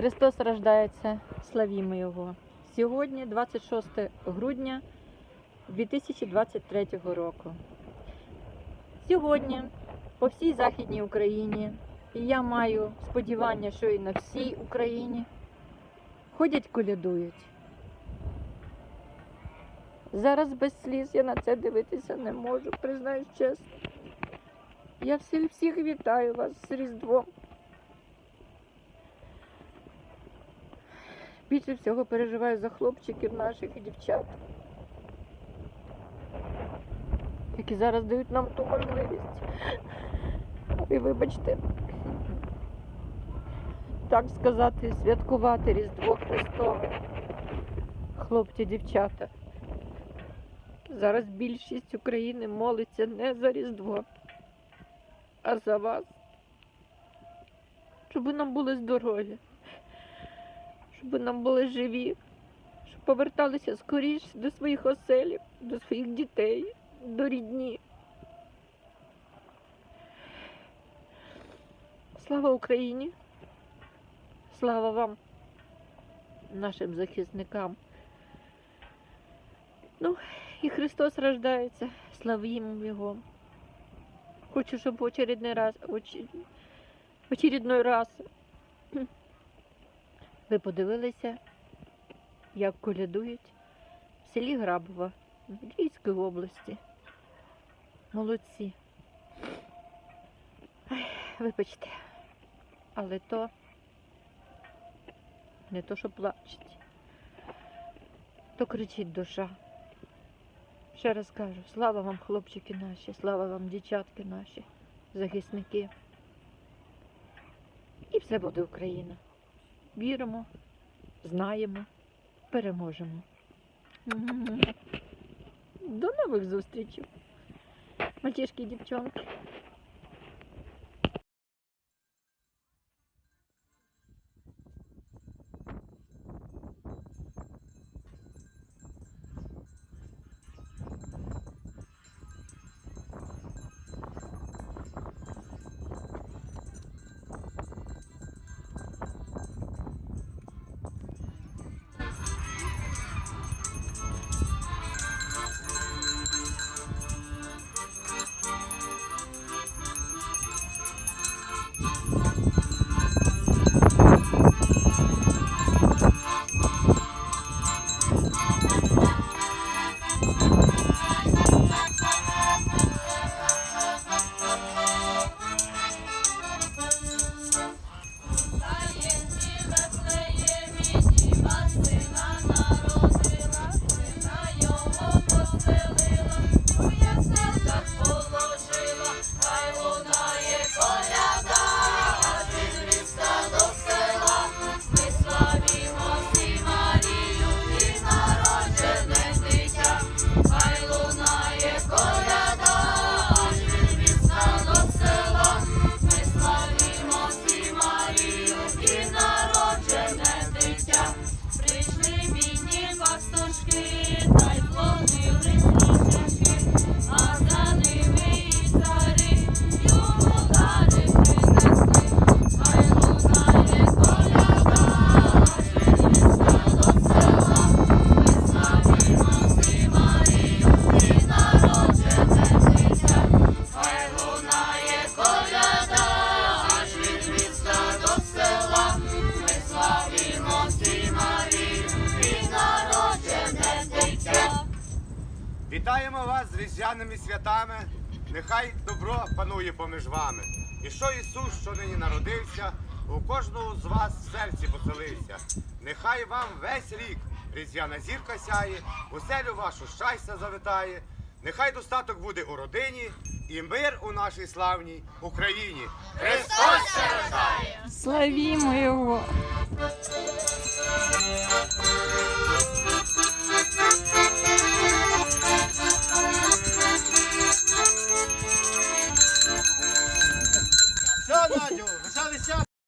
Христос рождається, славімо Його. Сьогодні 26 грудня 2023 року. Сьогодні по всій Західній Україні, і я маю сподівання, що і на всій Україні ходять колядують. Зараз без сліз я на це дивитися не можу, признаюсь чесно. Я всіх, вітаю вас з Різдвом. Більше всього переживаю за хлопчиків наших і дівчат, які зараз дають нам ту можливість. І вибачте, так сказати, святкувати Різдво Христове. Хлопці, дівчата. Зараз більшість України молиться не за Різдво, а за вас. Щоб нам були здорові щоб нам були живі, щоб поверталися скоріш до своїх оселів, до своїх дітей, до рідні. Слава Україні! Слава вам, нашим захисникам. Ну, і Христос рождається, славімо Його. Хочу, щоб в очередний раз, очередной раз ви подивилися, як колядують в селі Грабова в Львівської області. Молодці. Ай, вибачте, але то не то, що плачуть, то кричить душа. Ще раз кажу, слава вам, хлопчики наші, слава вам, дівчатки наші, захисники. І все буде Україна віримо, знаємо, переможемо. До нових зустрічей. Мальчишки і дівчонки. Well, well, well. Вітаємо вас з різдвяними святами. Нехай добро панує поміж вами. І що Ісус, що нині народився, у кожного з вас в серці поселився. Нехай вам весь рік різдвяна зірка сяє, у селю вашу щастя завитає. Нехай достаток буде у родині і мир у нашій славній Україні. Христос! Славімо Його!